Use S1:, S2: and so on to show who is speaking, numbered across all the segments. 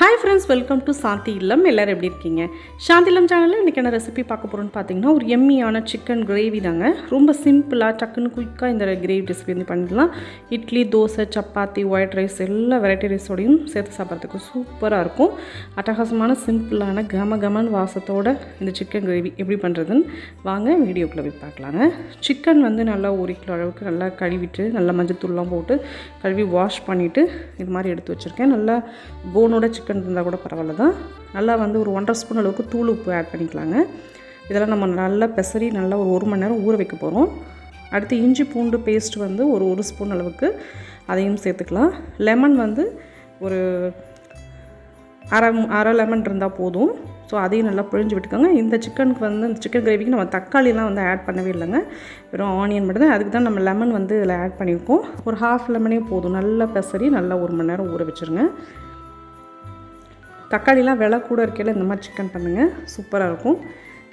S1: Hi friends welcome to Shanthi Illam எல்லோரும் எப்படி இருக்கீங்க? சாந்தி இல்லம் சேனலில் இன்றைக்கி என்ன ரெசிபி பார்க்க போகிறோன்னு பார்த்தீங்கன்னா ஒரு எம்மியான சிக்கன் கிரேவி தாங்க. ரொம்ப சிம்பிளாக டக்குன்னு குயிக்காக இந்த கிரேவி ரெசிபி வந்து பண்ணிடலாம். இட்லி தோசை சப்பாத்தி ஒயிட் ரைஸ் எல்லா வெரைட்டி ரைஸோடையும் சேர்த்து சாப்பிட்றதுக்கு சூப்பராக இருக்கும். அட்டகாசமான சிம்பிளான கம கமன் வாசத்தோட இந்த சிக்கன் கிரேவி எப்படி பண்ணுறதுன்னு வாங்க வீடியோக்குள்ளே போய் பார்க்கலாங்க. சிக்கன் வந்து நல்லா ஒரு கிலோ அளவுக்கு நல்லா கழுவிட்டு நல்லா மஞ்சள் தூள்லாம் போட்டு கழுவி வாஷ் பண்ணிவிட்டு இது மாதிரி எடுத்து வச்சுருக்கேன். நல்லா போனோட சிக்கன் சிக்கன் இருந்தால் கூட பரவாயில்ல தான் நல்லா வந்து ஒரு ஒன்றரை ஸ்பூன் அளவுக்கு தூள் உப்பு ஆட் பண்ணிக்கலாங்க. இதெல்லாம் நம்ம நல்லா பெசரி நல்லா ஒரு ஒரு மணி நேரம் ஊற வைக்க போகிறோம் அடுத்து இஞ்சி பூண்டு பேஸ்ட் வந்து ஒரு ஒரு ஸ்பூன் அளவுக்கு அதையும் சேர்த்துக்கலாம். லெமன் வந்து ஒரு அரை அரை லெமன் இருந்தால் போதும். ஸோ அதையும் நல்லா பிழிஞ்சு விட்டுக்கோங்க. இந்த சிக்கனுக்கு வந்து இந்த சிக்கன் கிரேவிக்கு நம்ம தக்காளிலாம் வந்து ஆட் பண்ணவே இல்லைங்க. வெறும் ஆனியன் மட்டும் தான். அதுக்கு தான் நம்ம லெமன் வந்து இதில் ஆட் பண்ணியிருக்கோம் ஒரு ஹாஃப் லெமனே போதும். நல்லா பெசரி நல்லா ஒரு மணி நேரம் ஊற வச்சுருங்க. தக்காளிலாம் விலை கூட இருக்கையில் இந்த மாதிரி சிக்கன் பண்ணுங்கள் சூப்பராக இருக்கும்.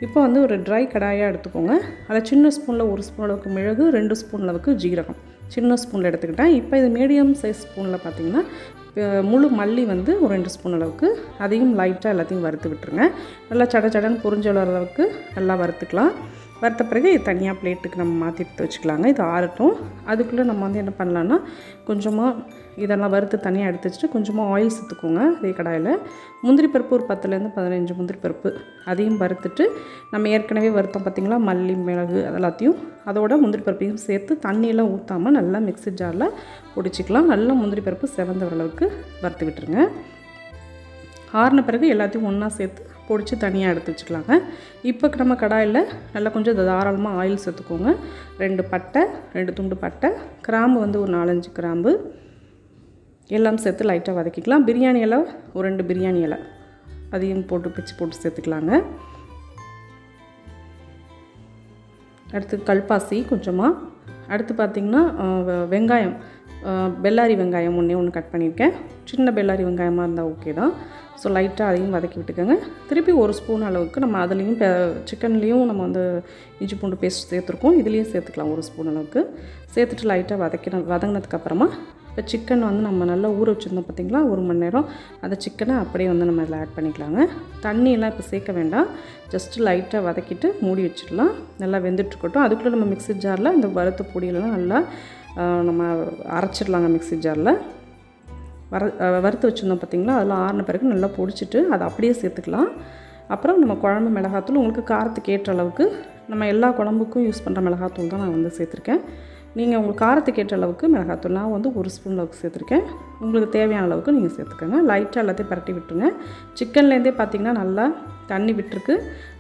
S1: இப்போ வந்து ஒரு ட்ரை கடாயாக எடுத்துக்கோங்க. அதில் சின்ன ஸ்பூனில் ஒரு ஸ்பூன் அளவுக்கு மிளகு ரெண்டு ஸ்பூன் அளவுக்கு ஜீரகம். சின்ன ஸ்பூனில் எடுத்துக்கிட்டேன். இப்போ இது மீடியம் சைஸ் ஸ்பூனில் பார்த்தீங்கன்னா முழு மல்லி வந்து ஒரு ரெண்டு ஸ்பூன் அளவுக்கு அதையும் லைட்டாக எல்லாத்தையும் வறுத்து விட்டுருங்க. நல்லா சட சடன்னு பொரிஞ்ச அளவுக்கு நல்லா வறுத்துக்கலாம். வறுத்த பிறகு இது தனியாக பிளேட்டுக்கு நம்ம மாற்றி எடுத்து வச்சுக்கலாங்க. இது ஆறட்டும். அதுக்குள்ளே நம்ம வந்து என்ன பண்ணலான்னா கொஞ்சமாக இதெல்லாம் வறுத்து தனியாக எடுத்து வச்சுட்டு கொஞ்சமாக ஆயில் சேர்த்துக்கோங்க அதே கடாயில். முந்திரி பருப்பு ஒரு பத்துலேருந்து பதினஞ்சு முந்திரி பருப்பு அதையும் வறுத்துட்டு நம்ம ஏற்கனவே வறுத்தோம் பார்த்திங்களா மல்லி மிளகு அதெல்லாத்தையும். அதோட முந்திரி பருப்பையும் சேர்த்து தண்ணியெல்லாம் ஊற்றாமல் நல்லா மிக்ஸி ஜாரில் பொடிச்சிக்கலாம். நல்லா முந்திரி பருப்பு செவந்த அளவுக்கு வறுத்து விட்டுருங்க ஆறின பிறகு எல்லாத்தையும் ஒன்றா சேர்த்து பொடிச்சு தனியாக எடுத்து வச்சுக்கலாங்க. இப்போ நம்ம கடாயில் நல்லா கொஞ்சம் தாராளமாக ஆயில் சேர்த்துக்கோங்க. ரெண்டு பட்டை ரெண்டு துண்டு பட்டை கிராம்பு வந்து ஒரு நாலஞ்சு கிராம்பு. எல்லாம் சேர்த்து லைட்டாக வதக்கிக்கலாம். பிரியாணி இலை ஒரு ரெண்டு பிரியாணி இலை. அதையும் போட்டு பிச்சு போட்டு சேர்த்துக்கலாங்க. அடுத்து கல்பாசி கொஞ்சமாக அடுத்து பார்த்திங்கன்னா வெங்காயம். பெல்லாரி வெங்காயம் ஒன்றே ஒன்று கட் பண்ணியிருக்கேன். சின்ன பெல்லாரி வெங்காயமாக இருந்தால் ஓகே தான். ஸோ லைட்டாக அதையும் வதக்கி விட்டுக்கோங்க. திருப்பி ஒரு ஸ்பூன் அளவுக்கு நம்ம அதுலேயும் சிக்கன்லேயும் நம்ம வந்து இஞ்சி பூண்டு பேஸ்ட் சேர்த்துருக்கோம். இதுலேயும் சேர்த்துக்கலாம் ஒரு ஸ்பூன் அளவுக்கு. சேர்த்துட்டு லைட்டாக வதக்கின வதங்கினதுக்கப்புறமா இப்போ சிக்கன் வந்து நம்ம நல்லா ஊற வச்சுருந்தோம் பார்த்திங்களா ஒரு மணி நேரம். அந்த சிக்கனை அப்படியே வந்து நம்ம இதில் ஆட் பண்ணிக்கலாங்க. தண்ணியெல்லாம் இப்போ சேர்க்க வேண்டாம். ஜஸ்ட்டு லைட்டாக வதக்கிட்டு மூடி வச்சிடலாம். நல்லா வெந்துட்டுருக்கட்டும் அதுக்குள்ளே நம்ம மிக்ஸி ஜாரில் இந்த வறுத்த பொடியெல்லாம் நல்லா நம்ம அரைச்சிடலாங்க மிக்ஸி ஜாரில். வர வறுத்து வச்சுருந்தோம் பார்த்திங்களா? அதெல்லாம் ஆறின பிறகு நல்லா பொடிச்சிட்டு அதை அப்படியே சேர்த்துக்கலாம். அப்புறம் நம்ம குழம்பு மிளகாத்தூள் உங்களுக்கு காரத்துக்கு ஏற்ற அளவுக்கு நம்ம எல்லா குழம்புக்கும் யூஸ் பண்ணுற மிளகாத்தூள் தான் நான் வந்து சேர்த்துருக்கேன். நீங்கள் உங்களுக்கு காரத்துக்கு ஏற்ற அளவுக்கு மிளகாத்தூள் நான் வந்து ஒரு ஸ்பூன் அளவுக்கு சேர்த்துருக்கேன். உங்களுக்கு தேவையான அளவுக்கு நீங்கள் சேர்த்துக்கோங்க. லைட்டாக எல்லாத்தையும் பரட்டி விட்டுருங்க. சிக்கன்லேருந்தே பார்த்திங்கன்னா நல்லா தண்ணி விட்டுருக்கு.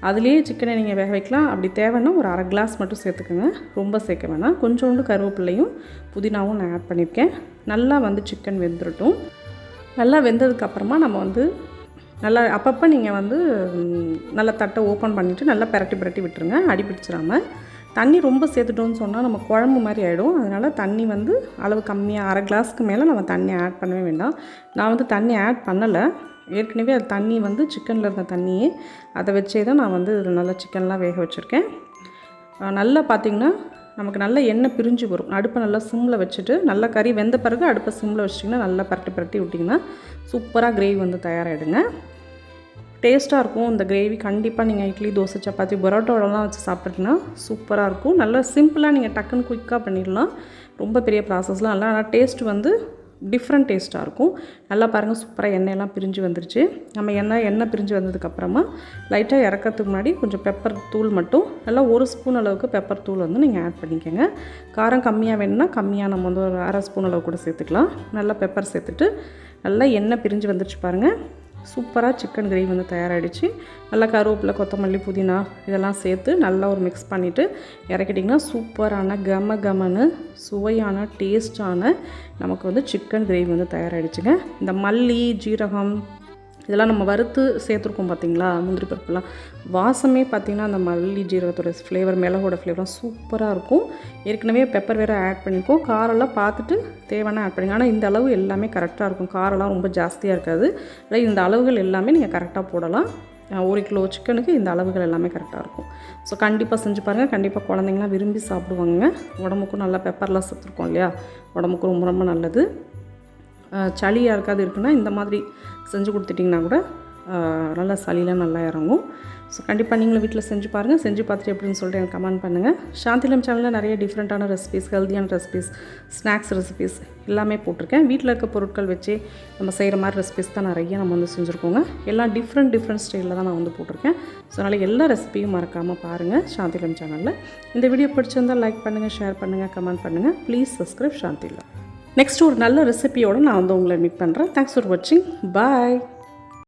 S1: அதுலேயே சிக்கனை நீங்கள் வேக வைக்கலாம். அப்படி தேவைன்னா ஒரு அரை கிளாஸ் மட்டும் சேர்த்துக்கோங்க. ரொம்ப சேர்க்க வேணாம். கொஞ்சோண்டு கருவேப்பிலையும் புதினாவும் நான் ஆட் பண்ணியிருக்கேன். நல்லா வந்து சிக்கன் வெந்துடட்டும் நல்லா வெந்ததுக்கப்புறமா நம்ம வந்து நல்லா அப்பப்போ நீங்கள் வந்து நல்லா தட்டை ஓப்பன் பண்ணிவிட்டு நல்லா பரட்டி பரட்டி விட்டுருங்க. அடி பிடிச்சிடாமல் தண்ணி ரொம்ப சேர்த்துட்டோம்னு சொன்னால் நம்ம குழம்பு மாதிரி ஆகிடும் அதனால் தண்ணி வந்து அளவு கம்மியாக அரை கிளாஸ்க்கு மேலே நம்ம தண்ணி ஆட் பண்ணவே வேண்டாம். நான் வந்து தண்ணி ஆட் பண்ணலை. ஏற்கனவே அது தண்ணி வந்து சிக்கனில் இருந்த தண்ணியே. அதை வச்சே தான் நான் வந்து இதில் நல்லா சிக்கன்லாம் வேக வச்சுருக்கேன். நல்லா பார்த்திங்கன்னா நமக்கு நல்ல எண்ணெய் பிரிஞ்சு வரும். அடுப்பை நல்லா சிம்மில் வச்சுட்டு நல்லா கறி வெந்த பிறகு அடுப்பை சிம்மில் வச்சிட்டிங்கன்னா நல்லா பரட்டி பரட்டி விட்டிங்கன்னா சூப்பராக கிரேவி வந்து தயாராகிடுங்க டேஸ்ட்டாக இருக்கும். இந்த கிரேவி கண்டிப்பாக நீங்கள் இட்லி தோசை சப்பாத்தி பரோட்டாவோடலாம் வச்சு சாப்பிட்றீங்கன்னா சூப்பராக இருக்கும். நல்லா சிம்பிளாக நீங்கள் டக்குன்னு குயிக்காக பண்ணிடலாம். ரொம்ப பெரிய ப்ராசஸ்லாம் இல்லை. ஆனால் டேஸ்ட் வந்து டிஃப்ரெண்ட் டேஸ்ட்டாக இருக்கும். நல்லா பாருங்கள் சூப்பராக எண்ணெயெல்லாம் பிரிஞ்சு வந்துருச்சு. நம்ம எண்ணெய் எண்ணெய் பிரிஞ்சு வந்ததுக்கப்புறமா லைட்டாக இறக்கிறதுக்கு முன்னாடி கொஞ்சம் பெப்பர் தூள் மட்டும் நல்லா ஒரு ஸ்பூன் அளவுக்கு பெப்பர் தூள் வந்து நீங்கள் ஆட் பண்ணிக்கோங்க. காரம் கம்மியாக வேணும்னா கம்மியாக நம்ம வந்து ஒரு அரை ஸ்பூன் அளவு கூட சேர்த்துக்கலாம். நல்லா பெப்பர் சேர்த்துட்டு நல்லா எண்ணெய் பிரிஞ்சு வந்துருச்சு பாருங்கள் சூப்பராக சிக்கன் கிரேவி வந்து தயாராகிடுச்சு நல்லா கருவேப்பிலை கொத்தமல்லி புதினா இதெல்லாம் சேர்த்து நல்லா ஒரு மிக்ஸ் பண்ணிவிட்டு இறக்கிட்டிங்கன்னா சூப்பரான கம கமனு சுவையான டேஸ்டான நமக்கு வந்து சிக்கன் கிரேவி வந்து தயாராகிடுச்சுங்க இந்த மல்லி ஜீரகம் இதெல்லாம் நம்ம வறுத்து சேர்த்துருக்கோம் பார்த்தீங்களா முந்திரி பருப்புலாம். வாசமே பார்த்திங்கன்னா அந்த மல்லி ஜீரகத்தோட ஃப்ளேவர் மிளகோட ஃப்ளேவர்லாம் சூப்பராக இருக்கும். ஏற்கனவே பெப்பர் வேறு ஆட் பண்ணியிருக்கோம். காரெல்லாம் பார்த்துட்டு தேவைன்னா ஆட் பண்ணிங்க. ஆனால் இந்த அளவு எல்லாமே கரெக்டாக இருக்கும். காரெல்லாம் ரொம்ப ஜாஸ்தியாக இருக்காது. இல்லை இந்த அளவுகள் எல்லாமே நீங்கள் கரெக்டாக போடலாம். ஒரு கிலோ சிக்கனுக்கு இந்த அளவுகள் எல்லாமே கரெக்டாக இருக்கும். ஸோ கண்டிப்பாக செஞ்சு பாருங்கள் கண்டிப்பாக குழந்தைங்களாம் விரும்பி சாப்பிடுவாங்க உடம்புக்கும் நல்லா பெப்பர்லாம் சேர்த்துருக்கோம் இல்லையா? உடம்புக்கும் ரொம்ப ரொம்ப நல்லது. சளியாக சளி யாருக்காவது இருக்குன்னா இந்த மாதிரி செஞ்சு கொடுத்துட்டிங்கன்னா கூட நல்லா சளிலாம் நல்லா இறங்கும். ஸோ கண்டிப்பாக நீங்களும் வீட்டில் செஞ்சு பாருங்கள் செஞ்சு பார்த்துட்டு எப்படின்னு சொல்லிட்டு எனக்கு கமெண்ட் பண்ணுங்கள் சாந்திலம் சேனலில் நிறைய டிஃப்ரெண்ட்டான ரெசிபிஸ் ஹெல்த்தியான ரெசிபிஸ் ஸ்நாக்ஸ் ரெசிபிஸ் எல்லாமே போட்டிருக்கேன். வீட்டில் இருக்க பொருட்கள் வச்சு நம்ம செய்கிற மாதிரி ரெசிபிஸ் தான் நிறைய நம்ம வந்து செஞ்சுருக்கோங்க. எல்லாம் டிஃப்ரெண்ட் டிஃப்ரெண்ட் ஸ்டைலில் தான் நான் வந்து போட்டிருக்கேன். ஸோ அதனால் எல்லா ரெசிபியும் மறக்காமல் பாருங்கள் சாந்திலம் சேனலில் இந்த வீடியோ பிடிச்சிருந்தால் லைக் பண்ணுங்கள் ஷேர் பண்ணுங்கள் கமெண்ட் பண்ணுங்கள் ப்ளீஸ் சப்ஸ்கிரைப் சாந்திலம். நெக்ஸ்ட் ஒரு நல்ல ரெசிபியோடு நான் வந்து உங்களை மீட் பண்ணுறேன் தேங்க்ஸ் ஃபார் வாட்சிங் பாய்